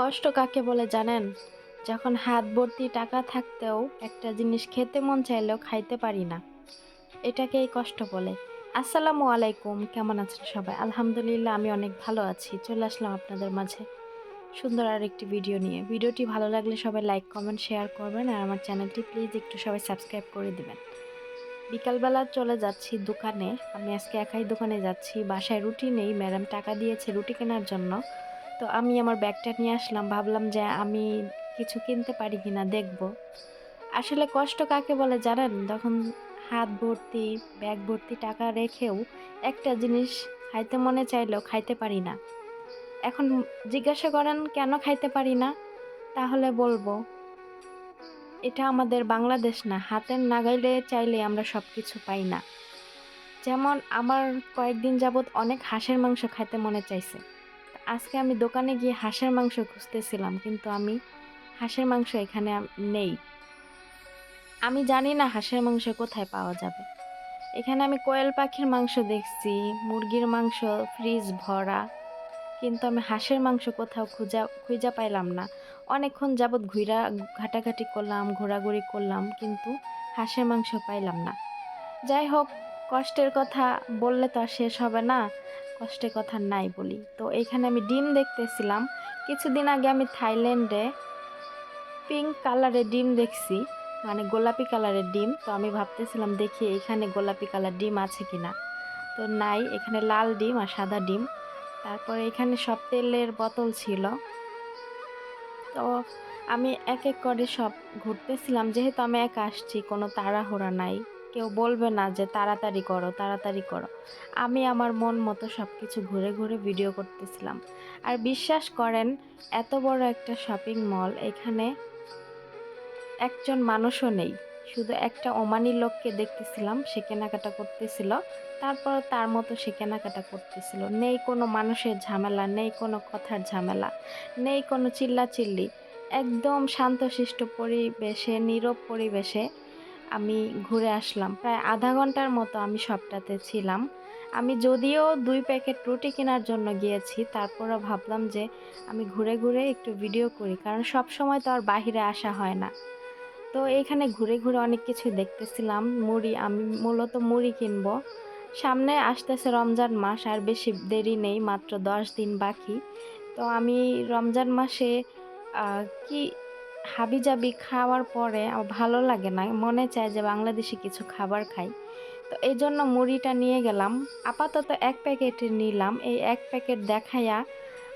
কষ্ট কাকে বলে জানেন? যখন হাত ভর্তি টাকা থাকতেও একটা জিনিস খেতে মন চাইলেও খাইতে পারি না। এটাকেই কষ্ট বলে। আসসালামু আলাইকুম, কেমন আছেন সবাই? আলহামদুলিল্লাহ, আমি অনেক ভালো আছি। চলে আসলাম আপনাদের মাঝে সুন্দর আর একটি ভিডিও নিয়ে। ভিডিওটি ভালো লাগলে সবাই লাইক, কমেন্ট, শেয়ার করবেন আর আমার চ্যানেলটি প্লিজ একটু সবাই সাবস্ক্রাইব করে দেবেন। বিকালবেলা চলে যাচ্ছি দোকানে। আমি আজকে একাই দোকানে যাচ্ছি। বাসায় রুটি নেই। ম্যাডাম টাকা দিয়েছে রুটি কেনার জন্য। তো আমি আমার ব্যাগটা নিয়ে আসলাম, ভাবলাম যে আমি কিছু কিনতে পারি কি না দেখব। আসলে কষ্ট কাকে বলে জানেন? তখন হাত ভর্তি, ব্যাগ ভর্তি টাকা রেখেও একটা জিনিস খাইতে মনে চাইলেও খাইতে পারি না। এখন জিজ্ঞাসা করেন, কেন খাইতে পারি না? তাহলে বলব, এটা আমাদের বাংলাদেশ না, হাতের নাগাইলে চাইলে আমরা সব কিছু পাই না। যেমন আমার কয়েকদিন যাবৎ অনেক হাঁসের মাংস খাইতে মনে চাইছে। আজকে আমি দোকানে গিয়ে হাঁসের মাংস খুঁজতেছিলাম, কিন্তু আমি হাঁসের মাংস এখানে নেই। আমি জানি না হাঁসের মাংস কোথায় পাওয়া যাবে। এখানে আমি কোয়েল পাখির মাংস দেখছি, মুরগির মাংস, ফ্রিজ ভরা, কিন্তু আমি হাঁসের মাংস কোথাও খুঁজা খুঁজা পাইলাম না। অনেকক্ষণ যাবৎ ঘুরা ঘাটাঘাটি করলাম, ঘোরাঘুরি করলাম, কিন্তু হাঁসের মাংস পাইলাম না। যাই হোক, কষ্টের কথা, বললে তো আর শেষ হবে না। কষ্টের কথা নাই বলি। তো এখানে আমি ডিম দেখতেছিলাম। কিছুদিন আগে আমি থাইল্যান্ডে পিঙ্ক কালারের ডিম দেখছি মানে গোলাপি কালারের ডিম। তো আমি ভাবতেছিলাম, দেখি এখানে গোলাপি কালার ডিম আছে কি না তো নাই, এখানে লাল ডিম আর সাদা ডিম। তারপরে এখানে সব তেলের বোতল ছিল। তো আমি এক এক করে সব ঘুরতেছিলাম। যেহেতু আমি একা আসছি, কোনো তাড়াহুড়া নাই। কেউ বলবে না যে তাড়াতাড়ি করো তাড়াতাড়ি করো। আমি আমার মন মতো সব কিছু ঘুরে ঘুরে ভিডিও করতেছিলাম। আর বিশ্বাস করেন, এত বড় একটা শপিং মল এখানে একজন মানুষও নেই। শুধু একটা ওমানি লোককে দেখতেছিলাম, সে কেনাকাটা করতেছিল। তারপর তার মতো সে কেনাকাটা করতেছিল। নেই কোনো মানুষের ঝামেলা, নেই কোনো কথার ঝামেলা, নেই কোনো চিল্লাচিল্লি। একদম শান্তশিষ্ট পরিবেশে, নীরব পরিবেশে আমি ঘুরে আসলাম। প্রায় আধা ঘণ্টার মতো আমি সবটাতে ছিলাম। আমি যদিও দুই প্যাকেট রুটি কেনার জন্য গিয়েছি, তারপরও ভাবলাম যে আমি ঘুরে ঘুরে একটু ভিডিও করি, কারণ সব সময় তো আর বাহিরে আসা হয় না। তো এখানে ঘুরে ঘুরে অনেক কিছু দেখতেছিলাম। মুড়ি, আমি মূলত মুড়ি কিনবো। সামনে আসতেছে রমজান মাস, আর বেশি দেরি নেই, মাত্র দশ দিন বাকি। তো আমি রমজান মাসে কি হাবিজাবি খাওয়ার পরে ভালো লাগে না। মনে চায় যে বাংলাদেশি কিছু খাবার খাই। তো এই জন্য মুড়িটা নিয়ে গেলাম। আপাতত এক প্যাকেট নিলাম। এই এক প্যাকেট দেখাইয়া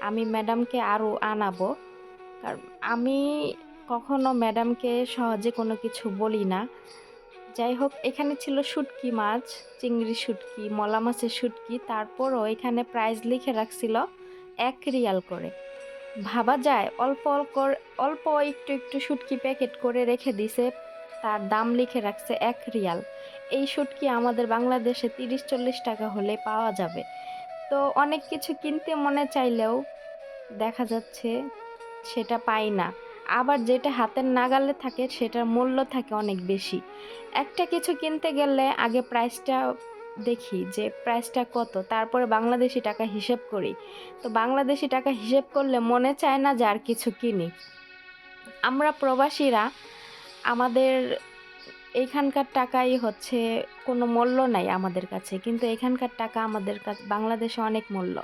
আমি ম্যাডামকে আরও আনাবো। কারণ আমি কখনো ম্যাডামকে সহজে কোনো কিছু বলি না। যাই হোক, এখানে ছিল শুটকি মাছ, চিংড়ি শুটকি, মলা মাছের শুটকি। তারপরও এখানে প্রাইস লিখে রাখছিল এক রিয়াল করে। ভাবা যায়, অল্প অল্প অল্প একটু একটু শুটকি প্যাকেট করে রেখে দিছে, তার দাম লিখে রাখছে এক রিয়াল। এই শুটকি আমাদের বাংলাদেশে তিরিশ চল্লিশ টাকা হলে পাওয়া যাবে। তো অনেক কিছু কিনতে মনে চাইলেও দেখা যাচ্ছে সেটা পাই না। আবার যেটা হাতের নাগালে থাকে সেটার মূল্য থাকে অনেক বেশি। একটা কিছু কিনতে গেলে আগে প্রাইসটা দেখি যে প্রাইসটা কত, তারপরে বাংলাদেশি টাকা হিসেব করি। তো বাংলাদেশি টাকা হিসেব করলে মনে চায় না যে আর কিছু কিনি। আমরা প্রবাসীরা, আমাদের এইখানকার টাকাই হচ্ছে কোনো মূল্য নাই আমাদের কাছে, কিন্তু এখানকার টাকা আমাদের কাছে বাংলাদেশে অনেক মূল্য।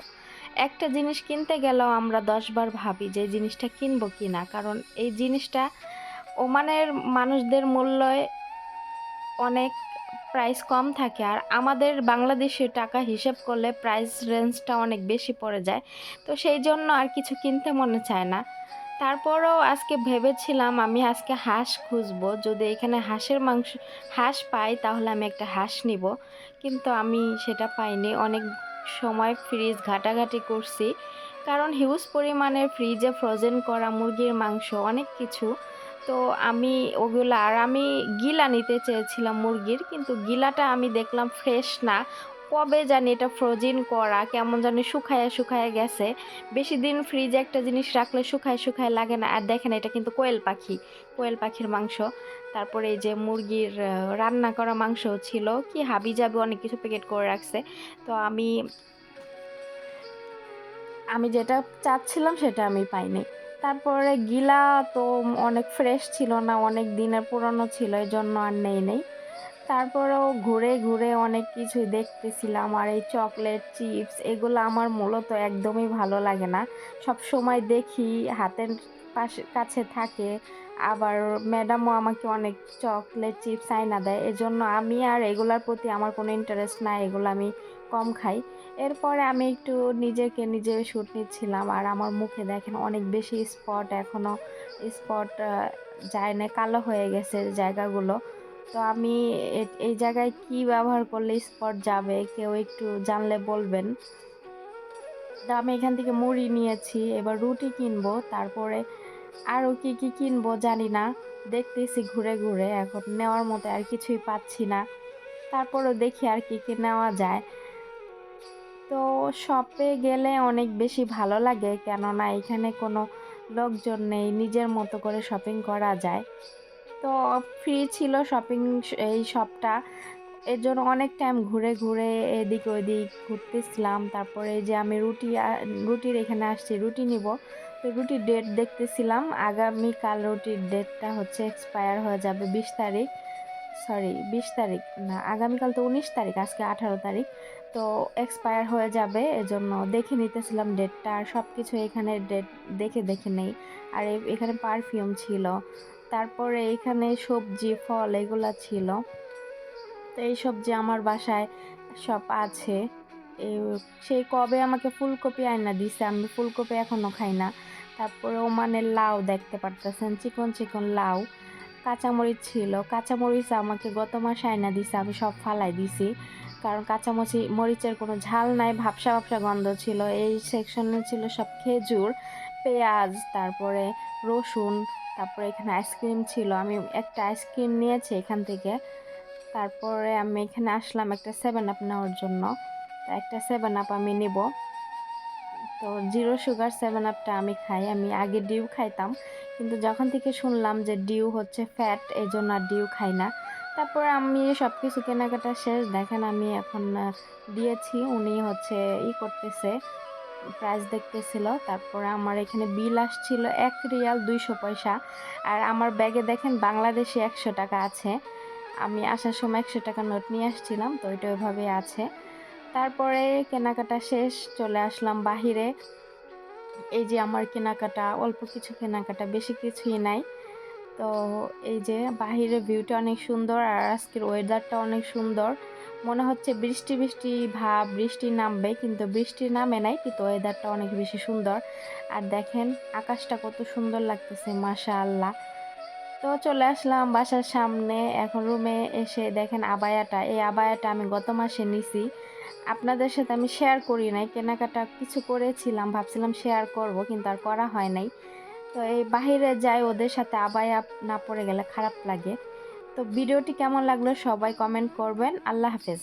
একটা জিনিস কিনতে গেলেও আমরা দশবার ভাবি যে জিনিসটা কিনবো কি না কারণ এই জিনিসটা ওমানের মানুষদের মূল্যে অনেক প্রাইস কম থাকে। আর আমাদের বাংলাদেশে টাকা হিসেব করলে প্রাইস রেঞ্জটা অনেক বেশি পড়ে যায়। তো সেই জন্য আর কিছু কিনতে মনে চায় না। তারপরেও আজকে ভেবেছিলাম আমি আজকে হাঁস খুঁজবো। যদি এখানে হাঁসের মাংস, হাঁস পাই তাহলে আমি একটা হাঁস নিব। কিন্তু আমি সেটা পাইনি। অনেক সময় ফ্রিজ ঘাটাঘাটি করছি। কারণ হিউজ পরিমাণে ফ্রিজে ফ্রোজেন করা মুরগির মাংস অনেক কিছু। তো আমি ওগুলো, আর আমি গিলা নিতে চেয়েছিলাম মুরগির, কিন্তু গিলাটা আমি দেখলাম ফ্রেশ না। কবে জানি এটা ফ্রোজিন করা, কেমন জানি শুকায়া শুকায়া গেছে। বেশি দিন ফ্রিজে একটা জিনিস রাখলে শুকায় শুকায় লাগে না। আর দেখেন এটা কিন্তু কোয়েল পাখি, কোয়েল পাখির মাংস। তারপরে এই যে মুরগির রান্না করা মাংস ছিল। কি হাবি যাবে অনেক কিছু প্যাকেট করে রাখছে। তো আমি আমি যেটা চাচ্ছিলাম সেটা আমি পাইনি। তারপরে গিলা তো অনেক ফ্রেশ ছিল না, অনেক দিনের পুরনো ছিল এই জন্য আর নেই নেই। তারপরেও ঘুরে ঘুরে অনেক কিছু দেখতেছিলাম, আর এই চকলেট চিপস এগুলো আমার মূলত একদমই ভালো লাগে না। সব সময় দেখি, হাতের পাশে, কাছে থাকে, আবার ম্যাডামও আমাকে অনেক চকলেট চিপস আইনা দেয়, এজন্য আমি আর এগুলার প্রতি আমার কোনো ইন্টারেস্ট নাই, এগুলো আমি কম খাই। এরপরে আমি একটু নিজেকে নিজে শ্যুট নিচ্ছিলাম আর আমার মুখে দেখেন অনেক বেশি স্পট এখনও স্পট যায় না কালো হয়ে গেছে জায়গাগুলো। তো আমি এই জায়গায় কি ব্যবহার করলে স্পট যাবে কেউ একটু জানলে বলবেন। তো আমি এখান থেকে মুড়ি নিয়েছি, এবার রুটি কিনবো, তারপরে আরও কি কি কিনবো জানি না। দেখতেছি ঘুরে ঘুরে, এখন নেওয়ার মতো আর কিছুই পাচ্ছি না। তারপরেও দেখি আর কি কি নেওয়া যায়। তো শপে গেলে অনেক বেশি ভালো লাগে। কেননা এখানে কোনো লোকজন নেই, নিজের মতো করে শপিং করা যায়। তো ফ্রি ছিল শপিং এই শপটা এর জন্য অনেক টাইম ঘুরে ঘুরে এদিক ওদিক ঘুরতেছিলাম। তারপরে যে আমি রুটি রুটির এখানে আসছি, রুটি নিব। তো রুটির ডেট দেখতেছিলাম। আগামীকাল রুটির ডেটটা হচ্ছে এক্সপায়ার হয়ে যাবে বিশ তারিখ। সরি বিশ তারিখ না, আগামীকাল তো উনিশ তারিখ, আজকে আঠারো তারিখ। তো এক্সপায়ার হয়ে যাবে, এজন্য দেখে নিতেছিলাম ডেটটা আর সব কিছু এখানে ডেট দেখে দেখে নেই। আর এখানে পারফিউম ছিল, তারপরে এখানে সবজি, ফল এগুলা ছিল। তো এই সবজি আমার বাসায় সব আছে। সেই কবে আমাকে ফুলকপি আয়না দিছে, আমি ফুলকপি এখনও খাই না। তারপরে ওমানের লাউ দেখতে পারতেছেন, চিকন চিকন লাউ। কাঁচামরিচ ছিল। কাঁচামরিচ আমাকে গত মাসে আয়না দিছে, আমি সব ফালাই দিছি। কারণ কাঁচামরিচি মরিচের কোনো ঝাল নাই, ভাবসা ভাবসা গন্ধ ছিল। এই সেকশনে ছিল সব খেজুর, পেঁয়াজ, তারপরে রসুন, তারপরে এখানে আইসক্রিম ছিল। আমি একটা আইসক্রিম নিয়েছি এখান থেকে। তারপরে আমি এখানে আসলাম একটা সেভেন আপ নেওয়ার জন্য। একটা সেভেন আপ আমি নিব। তো জিরো সুগার সেভেন আপটা আমি খাই, আমি আগে ডিউ খাইতাম। কিন্তু যখন থেকে শুনলাম যে ডিউ হচ্ছে ফ্যাট এই জন্য আর ডিউ খাই না। তারপর আমি সব কিছু কেনাকাটা শেষ। দেখেন আমি এখন দিয়েছি, উনি হচ্ছে ই করতেছে প্রাইস দেখতেছিল। তারপর আমার এখানে বিল আসছিল এক রিয়াল দুইশো পয়সা। আর আমার ব্যাগে দেখেন বাংলাদেশে একশো টাকা আছে। আমি আসার সময় একশো টাকা নোট নিয়ে আসছিলাম, তো ওইটা ওইভাবে আছে। তারপরে কেনাকাটা শেষ, চলে আসলাম বাহিরে। এই যে আমার কেনাকাটা, অল্প কিছু কেনাকাটা, বেশি কিছুই নাই। তো এই যে বাহিরের ভিউটা অনেক সুন্দর আর আজকের ওয়েদারটা অনেক সুন্দর। মনে হচ্ছে বৃষ্টি বৃষ্টি ভাব, বৃষ্টি নামবে, কিন্তু বৃষ্টি নামে নাই, কিন্তু ওয়েদারটা অনেক বেশি সুন্দর। আর দেখেন, আকাশটা কত সুন্দর লাগতেছে মাশা আল্লাহ তো চলে আসলাম বাসার সামনে। এখন রুমে এসে দেখেন আবায়াটা। এই আবায়াটা আমি গত মাসে নিছি। আপনাদের সাথে আমি শেয়ার করি নাই। কেনাকাটা কিছু করেছিলাম, ভাবছিলাম শেয়ার করব, কিন্তু আর করা হয় নাই। তো এই বাহিরে যাই, ওদের সাথে আবায়া না পড়ে গেলে খারাপ লাগে। তো ভিডিওটি কেমন লাগল সবাই কমেন্ট করবেন। আল্লাহ হাফেজ।